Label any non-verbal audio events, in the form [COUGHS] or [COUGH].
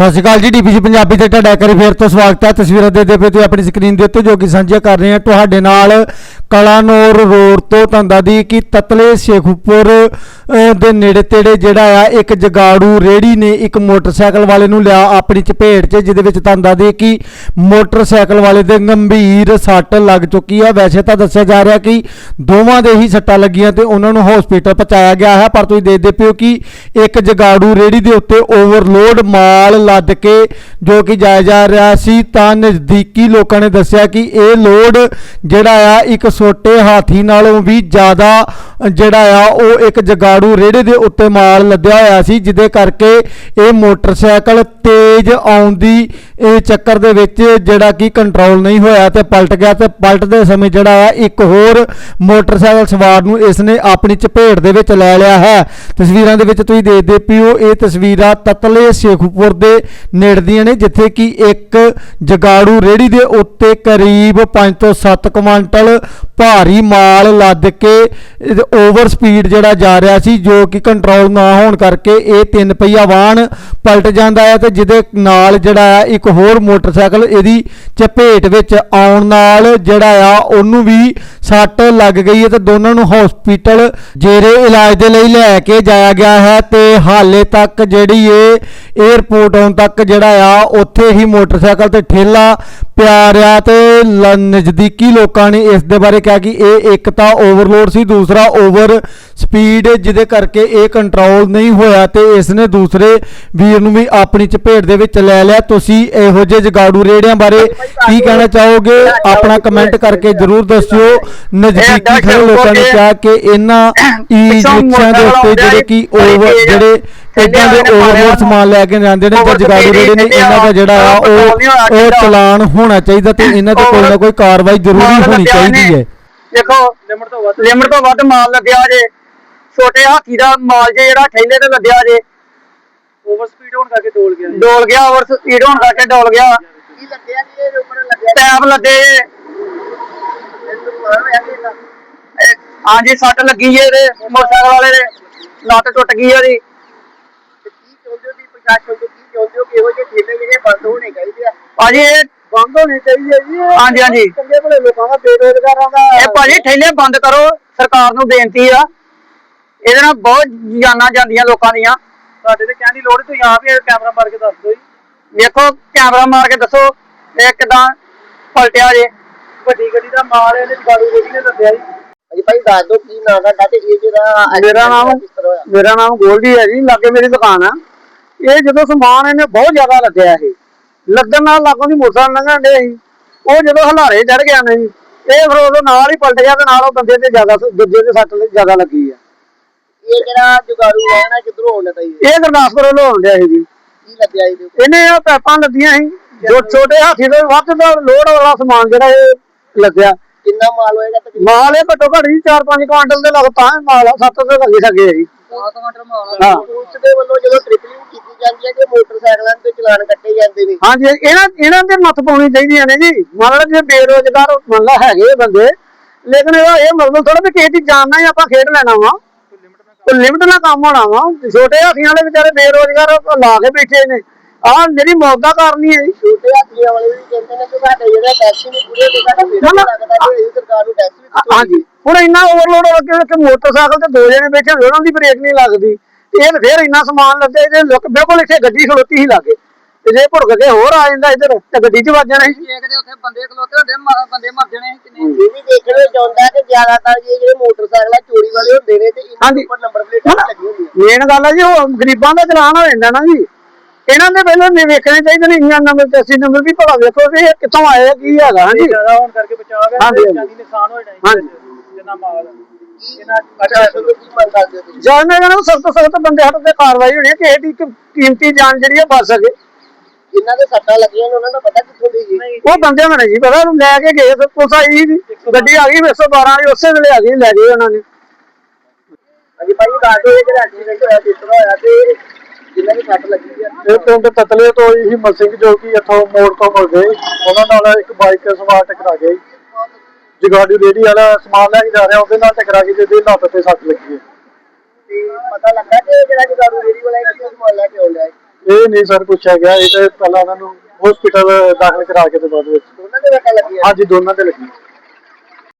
ਸਤਿ ਸ਼੍ਰੀ ਅਕਾਲ ਜੀ ਡੀਪੀਸੀ ਪੰਜਾਬੀ ਤੇ ਤੁਹਾਡਾ ਕਰੀ ਵਾਰੀ ਫੇਰ ਤੋਂ ਸਵਾਗਤ ਹੈ। ਤਸਵੀਰਾਂ ਦੇ ਦੇ ਪਏ ਤੁਸੀਂ ਆਪਣੀ ਸਕਰੀਨ ਦੇ ਉੱਤੇ ਜੋ ਕਿ ਸਾਂਝੀਆਂ ਕਰ ਰਹੇ ਹਾਂ, ਤੁਹਾਡੇ ਨਾਲ ਕਲਾਨੌਰ ਰੋਡ ਤੋਂ ਤੰਦਾ ਦੀ ਕਿ ਤਤਲੇ ਸ਼ੇਖੂਪੁਰ ਦੇ ਨੇੜੇ ਤੇੜੇ ਜਿਹੜਾ ਆ, ਇੱਕ ਜਗਾੜੂ ਰੇੜੀ ਨੇ ਇੱਕ ਮੋਟਰਸਾਈਕਲ ਵਾਲੇ ਨੂੰ ਲਿਆ ਆਪਣੀ ਚਪੇਟ 'ਚ, ਜਿਹਦੇ ਵਿੱਚ ਤੰਦਾ ਦੀ ਕਿ ਮੋਟਰਸਾਈਕਲ ਵਾਲੇ ਦੇ ਗੰਭੀਰ ਸੱਟ ਲੱਗ ਚੁੱਕੀ ਹੈ ਵੈਸੇ ਤਾਂ ਦੱਸਿਆ ਜਾ ਰਿਹਾ ਕਿ ਦੋਵਾਂ ਦੇ ਹੀ ਸੱਟਾਂ ਲੱਗੀਆਂ ਤੇ ਉਹਨਾਂ ਨੂੰ ਹਸਪੀਟਲ ਪਹੁੰਚਾਇਆ ਗਿਆ ਹੈ, ਪਰ ਤੁਸੀਂ ਦੇਖਦੇ ਪਿਓ ਕਿ ਇੱਕ ਜਗਾੜੂ ਰੇੜੀ ਦੇ ਉੱਤੇ ਓਵਰਲੋਡ ਮਾਲ ਲੱਦ ਕੇ ਜੋ ਕਿ ਜਾਇਆ ਜਾ ਰਿਹਾ ਸੀ, ਤਾਂ ਨਜ਼ਦੀਕੀ ਲੋਕਾਂ ਨੇ ਦੱਸਿਆ ਕਿ ਇਹ ਲੋਡ ਜਿਹੜਾ ਆ, ਇੱਕ ਛੋਟੇ ਹਾਥੀ ਨਾਲੋਂ ਵੀ ਜ਼ਿਆਦਾ ਜਿਹੜਾ ਆ, ਉਹ ਇੱਕ ਜਗਾੜੂ ਰੇੜੇ ਦੇ ਉੱਤੇ ਮਾਲ ਲੱਦਿਆ ਹੋਇਆ ਸੀ, ਜਿਹਦੇ ਕਰਕੇ ਇਹ ਮੋਟਰਸਾਈਕਲ ਤੇਜ਼ ਆਉਣ ਦੀ ਇਹ ਚੱਕਰ ਦੇ ਵਿੱਚ ਜਿਹੜਾ ਕਿ ਕੰਟਰੋਲ ਨਹੀਂ ਹੋਇਆ ਤੇ ਪਲਟ ਗਿਆ ਤੇ ਪਲਟਦੇ ਸਮੇਂ ਜਿਹੜਾ ਆ, ਇੱਕ ਹੋਰ ਮੋਟਰਸਾਈਕਲ ਸਵਾਰ ਨੂੰ ਇਸ ਨੇ ਆਪਣੀ ਚਪੇਟ ਦੇ ਵਿੱਚ ਲੈ ਲਿਆ ਹੈ। ਤਸਵੀਰਾਂ ਦੇ ਵਿੱਚ ਤੁਸੀਂ ਦੇਖਦੇ ਪਿਓ ਇਹ ਤਸਵੀਰਾਂ ਤਤਲੇ ਸ਼ੇਖੂਪੁਰ ਦੇ ਨੇੜੇ ਦੀਆਂ ਨੇ, ਜਿੱਥੇ ਕਿ ਇੱਕ ਜਗਾੜੂ ਰੇੜੀ ਦੇ ਉੱਤੇ ਕਰੀਬ 5 ਤੋਂ 7 ਕੁਆਂਟਲ ਭਾਰੀ ਮਾਲ ਲੱਦ ਕੇ ਓਵਰ ਸਪੀਡ ਜਿਹੜਾ ਜਾ ਰਿਹਾ ਸੀ, ਜੋ ਕਿ ਕੰਟਰੋਲ ਨਾ ਹੋਣ ਕਰਕੇ ਇਹ ਤਿੰਨ ਪਹੀਆ ਵਾਹਨ ਪਲਟ ਜਾਂਦਾ ਹੈ ਤੇ ਜਿਹਦੇ ਨਾਲ ਜਿਹੜਾ ਆ ਇੱਕ ਹੋਰ ਮੋਟਰਸਾਈਕਲ ਇਹਦੀ ਚਪੇਟ ਵਿੱਚ ਆਉਣ ਨਾਲ ਜਿਹੜਾ ਆ, ਉਹਨੂੰ ਵੀ ਸੱਟ ਲੱਗ ਗਈ ਹੈ ਤੇ ਦੋਨਾਂ ਨੂੰ ਹਸਪੀਟਲ ਜੇਰੇ ਇਲਾਜ ਦੇ ਲਈ ਲੈ ਕੇ ਜਾਇਆ ਗਿਆ ਹੈ ਤੇ ਹਾਲੇ ਤੱਕ ਜਿਹੜੀ ਇਹ 에ਅਰਪੋਰਟ ਆਉਣ ਤੱਕ ਜਿਹੜਾ ਆ, ਉੱਥੇ ਹੀ ਮੋਟਰਸਾਈਕਲ ਤੇ ਠੇਲਾ ਪਿਆ ਰਿਹਾ ਤੇ ਲ- ਨਜ਼ਦੀਕੀ ਲੋਕਾਂ ਨੇ ਇਸ ਦੇ ਬਾਰੇ ਕਿਹਾ ਕਿ ਇਹ ਇੱਕ ਤਾਂ ਓਵਰਲੋਡ ਸੀ, ਦੂਸਰਾ ਓਵਰ ਸਪੀਡ ਜਿਹਦੇ ਕਰਕੇ ਇਹ ਕੰਟਰੋਲ ਨਹੀਂ ਹੋਇਆ ਤੇ ਇਸ ਨੇ ਦੂਸਰੇ ਵੀਰ ਨੂੰ ਵੀ ਆਪਣੀ ਚਪੇਟ ਦੇ ਵਿੱਚ ਲੈ ਲਿਆ। ਤੁਸੀਂ ਇਹੋ ਜਿਹੇ ਜਗਾੜੂ ਰੇੜਿਆਂ ਬਾਰੇ ਕੀ ਕਹਿਣਾ ਚਾਹੋਗੇ? ਆਪਣਾ ਕਮੈਂਟ ਕਰਕੇ ਜਰੂਰ ਦੱਸਿਓ। ਨਜ਼ਦੀਕੀ ਖੜੇ ਲੋਕਾਂ ਨੇ ਕਿਹਾ ਕਿ ਇਹਨਾਂ [COUGHS] ਈ ਰਿਕਸ਼ਿਆਂ ਦੇ ਉੱਤੇ ਜਿਹੜੇ ਕਿ ਓਵਰ ਜਿਹੜੇ ਇਦਾਂ ਦੇ ਓਵਰਲੋਡ ਸਮਾਨ ਲੈ ਕੇ ਜਾਂਦੇ ਨੇ ਤੇ ਜਗਾੜੂ ਰੇੜੇ ਨੇ ਇਹਨਾਂ ਦਾ ਜਿਹੜਾ ਆ ਉਹ ਉਹ ਚਲਾਨ ਹੋਣਾ ਚਾਹੀਦਾ ਤੇ ਇਹਨਾਂ ਤੇ ਕੋਈ ਨਾ ਕੋਈ ਕਾਰਵਾਈ ਜ਼ਰੂਰੀ ਹੋਣੀ ਚਾਹੀਦੀ ਹੈ। ਦੇਖੋ ਲਿਮਟ ਤੋਂ ਵੱਧ ਲਿਮਟ ਤੋਂ ਵੱਧ ਮਾਲ ਲੱਗਿਆ ਜੇ। ਛੋਟੇ ਹਾਥੀ ਦਾ ਮਾਲ ਜੇ ਜਿਹੜਾ ਠੇਲੇ ਤੇ ਲੱਗਿਆ ਜੇ। ਓਵਰ ਸਪੀਡ ਹੋਣ ਕਰਕੇ ਡੋਲ ਗਿਆ। ਡੋਲ ਗਿਆ ਓਵਰ ਸਪੀਡ ਹੋਣ ਕਰਕੇ ਡੋਲ ਗਿਆ। ਕੀ ਲੱਗਿਆ ਜੀ ਇਹ ਉੱਪਰ ਲੱਗਿਆ ਟੈਬ ਲੱਗੇ ਜੇ। ਹਾਂਜੀ ਸੱਟ ਲੱਗੀ ਜੇ ਇਹਦੇ ਮੋਟਰਸਾਈਕਲ ਵਾਲੇ ਦੇ। ਲੱਤ ਟੁੱਟ ਗਈ ਉਹਦੀ। ਕੀ ਚਾਹੁੰਦੇ ਹੋ ਜੀ ਪ੍ਰਸ਼ਾਸਨ ਤੋਂ ਕੀ ਚਾਹੁੰਦੇ ਹੋ ਕਿ ਇਹੋ ਜਿਹੇ ਠੇਲੇ ਜਿਹੜੇ ਬੰਦ ਹੋਣੇ ਚਾਹੀਦੇ ਆ? ਭਾਜੀ ਇਹ ਬੰਦ ਹੋਣੇ ਚਾਹੀਦੇ ਆ ਜੀ। ਹਾਂਜੀ ਹਾਂਜੀ। ਚੰਗੇ ਭਲੇ ਲੋਕਾਂ ਦਾ ਬੇਰੋਜ਼ਗਾਰਾਂ ਦਾ। ਇਹ ਭਾਜੀ ਠੇਲੇ ਬੰਦ ਕਰੋ। ਸਰਕਾਰ ਨੂੰ ਬੇਨਤੀ ਆ। ਇਹਦੇ ਨਾਲ ਬਹੁਤ ਜਾਨਾਂ ਜਾਂਦੀਆਂ ਲੋਕਾਂ ਦੀਆਂ। ਸਾਡੇ ਤੇ ਕਹਿਣ ਦੀ ਲੋੜ ਤੁਸੀਂ ਆਪ ਹੀ ਕੈਮਰਾ ਮਾਰ ਕੇ ਦੱਸ ਦਿਓ ਜੀ। ਵੇਖੋ ਕੈਮਰਾ ਮਾਰ ਕੇ ਦੱਸੋ ਇਹ ਕਿਦਾਂ ਪਲਟਿਆ ਜੇ। ਵੱਡੀ ਗੱਡੀ ਦਾ ਮਾਲ ਇਹਨੇ ਜਗਾੜੂ ਰੇੜੀ ਨੇ ਦੱਸਿਆ ਜੀ। ਹਾਂਜੀ ਭਾਈ ਦੱਸ ਦਿਓ ਕੀ ਨਾਂ ਦਾ ਤੇ ਇਹ ਜਿਹੜਾ ਮੇਰਾ ਨਾਮ ਮੇਰਾ ਨਾਮ ਗੋਲਡੀ ਹੈ ਜੀ ਲਾਗੇ ਮੇਰੀ ਦੁਕਾਨ ਆ। ਇਹ ਜਦੋਂ ਸਮਾਨ ਇਹਨੇ ਬਹੁਤ ਜ਼ਿਆਦਾ ਲੱਦਿਆ ਇਹ ਲੱਗਣ ਨਾਲ ਲਾਗੋਂ ਦੀ ਮੋਟਰਸਾਈਕਲ ਲੰਘਣ ਦੇ ਸੀ। ਉਹ ਜਦੋਂ ਹਲਾਰੇ ਚੜ ਗਿਆ ਨੇ ਜੀ ਇਹ ਫਿਰ ਉਹਦੇ ਨਾਲ ਹੀ ਪਲਟ ਗਿਆ ਤੇ ਨਾਲ ਉਹ ਬੰਦੇ ਤੇ ਜ਼ਿਆਦਾ ਦੂਜੇ ਦੇ ਸੱਟ ਜ਼ਿਆਦਾ ਲੱਗੀ ਇਹ ਜਿਹੜਾ ਜਗਾੜੂ ਰਹਿਣਾ ਕਿੱਧਰੋਂ ਆਉਣਾ ਚਾਹੀਦਾ ਇਹ ਗੁਰਦਾਸਪੁਰੋਂ ਲੋਣ ਡਿਆ ਸੀ ਜੀ। ਕੀ ਲੱਗਿਆ ਇਹਦੇ ਉੱਤੇ? ਇਹਨੇ ਉਹ ਪੈਪਾਂ ਲੱਦੀਆਂ ਸੀ। ਜੋ ਛੋਟੇ ਹਾਥੀ ਦੇ ਵੱਧ ਦਾ ਲੋਡ ਵਾਲਾ ਸਮਾਨ ਜਿਹੜਾ ਇਹ ਲੱਗਿਆ। ਕਿੰਨਾ ਮਾਲ ਹੋਏਗਾ ਤਕਰੀਬਨ? ਮਾਲ ਇਹ ਘੱਟੋ ਘੱਟ ਜੀ 4-5 ਕੁਆਂਟਲ ਦੇ ਲਗਭਗ ਤਾਂ ਮਾਲ ਆ 7 ਦੇ ਲੱਗੇ ਸਕੇ ਜੀ। 10 ਕੁਇੰਟਲ ਮਾਲ ਹਾਂ। ਪੁਲਿਸ ਦੇ ਵੱਲੋਂ ਜਦੋਂ ਟ੍ਰਿਪਲਿੰਗ ਕੀਤੀ ਜਾਂਦੀ ਹੈ ਕਿ ਮੋਟਰਸਾਈਕਲਾਂ ਤੇ ਚਲਾਨ ਕੱਟੇ ਜਾਂਦੇ ਨੇ? ਹਾਂਜੀ ਇਹਨਾਂ ਇਹਨਾਂ ਤੇ ਨੱਥ ਪਾਉਣੀ ਚਾਹੀਦੀਆਂ ਨੇ ਜੀ। ਮੰਨ ਲਓ ਜੇ ਬੇਰੋਜ਼ਗਾਰ ਮੰਨ ਲਾ ਹੈਗੇ ਬੰਦੇ ਲੇਕਿਨ ਇਹਦਾ ਇਹ ਮਤਲਬ ਥੋੜਾ ਵੀ ਕਿਸੇ ਦੀ ਜਾਨ ਨਾਲ ਹੀ ਆਪਾਂ ਖੇਡ ਲੈਣਾ ਵਾ। ਕੋਈ ਲਿਮਟ ਨਾਲ ਕੰਮ ਹੋਣਾ ਵਾ। ਛੋਟੇ ਹਾਥੀਆਂ ਵਾਲੇ ਵਿਚਾਰੇ ਬੇਰੋਜ਼ਗਾਰ ਲਾ ਕੇ ਬੈਠੇ ਨੇ। ਆਹ ਜਿਹੜੀ ਮੌਤ ਦਾ ਕਾਰਨ ਹੀ ਛੋਟੇ ਹਾਥੀਆਂ ਵਾਲੇ ਵੀ ਕਹਿੰਦੇ ਨੇ ਕਿ ਸਾਡੇ ਜਿਹੜੇ ਟੈਕਸ ਨਹੀਂ ਪੂਰੇ ਹੁੰਦੇ ਸਾਡਾ। ਲੱਗਦਾ ਤੇ ਇਹ ਸਰਕਾਰ ਨੂੰ ਟੈਕਸ ਵੀ ਕਿੱਥੋਂ ਹਾਂਜੀ। ਹੁਣ ਇੰਨਾ ਓਵਰਲੋਡ ਹੋ ਕਿ ਮੋਟਰਸਾਈਕਲ ਤੇ ਦੋ ਜਣੇ ਬੈਠੇ ਉਹਨਾਂ ਦੀ ਬ੍ਰੇਕ ਨਹੀਂ ਲੱਗਦੀ। ਇਹ ਫੇਰ ਇੰਨਾ ਸਮਾਨ ਲੱਦੇ ਲੋਕ ਬਿਲਕੁਲ ਇੱਥੇ ਗੱਡੀ ਖਲੋਤੀ ਹੀ ਲਾਗੇ ਤੇ ਜੇ ਭੁੜਕ ਕੇ ਹੋਰ ਆ ਜਾਂਦਾ ਇੱਧਰ ਤੇ ਗੱਡੀ 'ਚ ਵੱਜ ਜਾਣਾ ਸੀ। ਦੇਖਦੇ ਉੱਥੇ ਬੰਦੇ ਖਲੋਤੇ ਹੁੰਦੇ ਮ- ਬੰਦੇ ਮਰ ਜਾਣੇ ਕਿੰਨੇ। ਇਹ ਵੀ ਦੇਖਣ ਵਿੱਚ ਆਉਂਦਾ ਕਿ ਜ਼ਿਆਦਾਤਰ ਇਹ ਜਿਹੜੇ ਮੋਟਰਸਾਈਕਲ ਆ ਚੋਰੀ ਵਾਲੇ ਹੁੰਦੇ ਨੇ ਤੇ ਇਹਨਾਂ ਹਾਂਜੀ। ਦੇ ਉੱਪਰ ਨੰਬਰ ਪਲੇਟਾਂ ਵੀ ਲੱਗੀਆਂ ਹੁੰਦੀਆਂ ਮੇਨ ਗੱਲ ਹੈ ਜੀ ਉਹ ਗਰੀਬਾਂ ਦਾ ਚਲਾਨ ਹੋ ਜਾਂਦਾ ਨਾ ਜੀ। ਇਹਨਾਂ ਦੇ ਪਹਿਲਾਂ ਨੇ ਵੇਖਣੇ ਚਾਹੀਦੇ ਨੇ ਇੰਨਾ ਨੰਬਰ ਤੇ ਅਸੀਂ ਨੰਬਰ ਵੀ ਭਲਾ ਵੇਖੋ ਵੀ ਇਹ ਕਿੱਥੋਂ ਆਏ ਆ, ਕੀ ਹੈਗਾ ਹਾਂਜੀ। ਜ਼ਿਆਦਾ ਹੋਣ ਕਰਕੇ ਬਚਾ ਗਿਆ ਹਾਂਜੀ, ਹਾਂਜੀ। ਜਾਨੀ ਨੁਕਸਾਨ ਹੋਇਆ ਹਾਂਜੀ। ਜਿੰਨਾ ਮਾਲ ਇਹਨਾਂ ਪ੍ਰਸ਼ਾਸਨ ਤੋਂ ਕੀ ਮੰਗ ਕਰਦੇ ਹੋ ਤੁਸੀਂ? ਜਣਾ ਸਖਤ ਤੋਂ ਸਖਤ ਬੰਦੇ ਹੱਥ ਤੇ ਕਾਰਵਾਈ ਹੋਣੀ ਹੈ ਕਿ ਇਹਦੀ ਇੱਕ ਕੀਮਤੀ ਜਾਨ ਜਿਹੜੀ ਹੈ ਬਚ ਸਕੇ। ਜਿਨ੍ਹਾਂ ਦੇ ਸੱਟਾਂ ਲੱਗੀਆਂ ਨੇ ਉਹਨਾਂ ਦਾ ਪਤਾ ਕਿੱਥੋਂ ਦੀ ਜੀ ਉਹ ਬੰਦੇ ਮੈਨੂੰ ਜੀ ਪਤਾ ਉਹਨੂੰ ਲੈ ਕੇ ਗਏ ਤੇ ਪੁਲਿਸ ਆਈ ਜੀ ਗੱਡੀ ਆ ਗਈ 112 ਵਾਲੀ ਉਸੇ ਵੇਲੇ ਆ ਗਈ ਲੈ ਗਏ ਉਹਨਾਂ ਨੇ। ਹਾਂਜੀ ਭਾਈ ਦੱਸ ਦਿਓ ਇਹ ਜਿਹੜਾ ਐਕਸੀਡੈਂਟ ਹੋਇਆ ਕਿਸ ਤਰ੍ਹਾਂ ਹੋਇਆ ਤੇ ਜਿਨ੍ਹਾਂ ਦੀ ਸੱਟ ਲੱਗੀ ਆ ਇਹ ਪਿੰਡ ਤਤਲੇ ਤੋਂ ਹੀ ਹਿੰਮਤ ਸਿੰਘ ਜੋ ਕਿ ਇੱਥੋਂ ਮੋੜ ਤੋਂ ਮੁੜ ਗਏ। ਉਹਨਾਂ ਨਾਲ ਇੱਕ ਬਾਈਕ ਸਵਾਰ ਟਕਰਾ ਗਈ ਜਗਾੜੀ ਵਾਲਾ ਸਮਾਨ ਲੈ ਕੇ ਜਾ ਰਿਹਾ ਉਹਦੇ ਨਾਲ ਟਕਰਾ ਗਈ ਤੇ ਇਹਦੇ ਲੱਤ ਤੇ ਸੱਟ ਲੱਗੀ ਹੈ। ਤੇ ਪਤਾ ਲੱਗਾ ਕਿ ਜਿਹੜਾ ਜਗਾਰੂ ਰੇੜੀ ਵਾਲਾ ਇਹ ਕਿੱਥੋਂ ਸਮਾਨ ਲੈ ਕੇ ਆਉਂਦਾ ਹੈ? ਇਹ ਨਹੀਂ ਸਰ ਪੁੱਛਿਆ ਗਿਆ ਇਹ ਤੇ ਪਹਿਲਾਂ ਉਹਨਾਂ ਨੂੰ ਹਸਪੀਟਲ ਦਾਖਲ ਕਰਾ ਕੇ ਤੇ ਬਾਅਦ ਵਿੱਚ। ਦੋਨਾਂ ਦੇ ਲੱਗੀਆਂ ਹਾਂਜੀ ਦੋਨਾਂ ਤੇ ਲੱਗੀ